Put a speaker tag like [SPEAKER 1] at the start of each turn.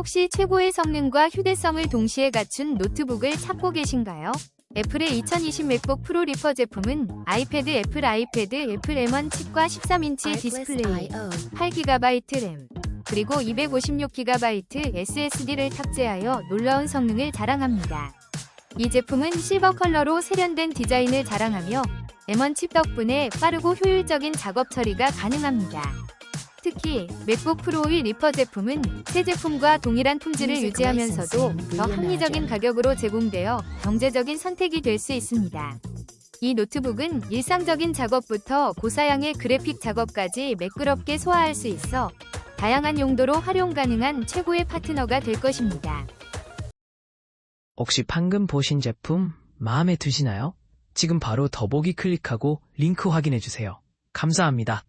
[SPEAKER 1] 혹시 최고의 성능과 휴대성을 동시에 갖춘 노트북을 찾고 계신가요? 애플의 2020 맥북 프로 리퍼 제품은 아이패드, 애플 아이패드, 애플 M1 칩과 13인치 디스플레이, 8GB 램, 그리고 256GB SSD를 탑재하여 놀라운 성능을 자랑합니다. 이 제품은 실버 컬러로 세련된 디자인을 자랑하며 M1 칩 덕분에 빠르고 효율적인 작업 처리가 가능합니다. 특히 맥북 프로 1 리퍼 제품은 새 제품과 동일한 품질을 유지하면서도 더 합리적인 가격으로 제공되어 경제적인 선택이 될 수 있습니다. 이 노트북은 일상적인 작업부터 고사양의 그래픽 작업까지 매끄럽게 소화할 수 있어 다양한 용도로 활용 가능한 최고의 파트너가 될 것입니다.
[SPEAKER 2] 혹시 방금 보신 제품 마음에 드시나요? 지금 바로 더보기 클릭하고 링크 확인해주세요. 감사합니다.